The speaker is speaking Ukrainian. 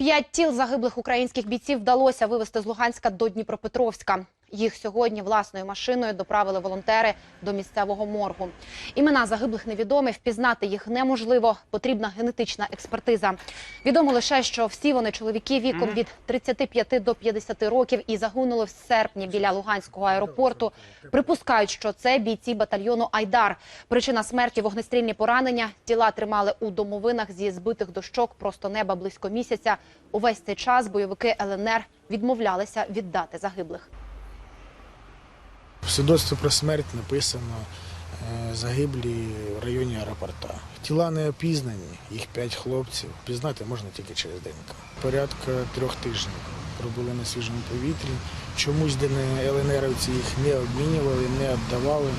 П'ять тіл загиблих українських бійців вдалося вивезти з Луганська до Дніпропетровська. Їх сьогодні власною машиною доправили волонтери до місцевого моргу. Імена загиблих невідомі, впізнати їх неможливо. Потрібна генетична експертиза. Відомо лише, що всі вони чоловіки віком від 35 до 50 років і загинули в серпні біля Луганського аеропорту. Припускають, що це бійці батальйону Айдар. Причина смерті вогнестрільні поранення. Тіла тримали у домовинах зі збитих дощок просто неба близько місяця. Увесь цей час бойовики ЛНР відмовлялися віддати загиблих. В свідоцтві про смерть написано е, загиблі в районі аеропорта. Тіла не опізнані, їх п'ять хлопців. Пізнати можна тільки через ДНК. Порядка трьох тижнів пробули на свіжому повітрі. Чомусь ДН ЛНРівці їх не обмінювали, не віддавали.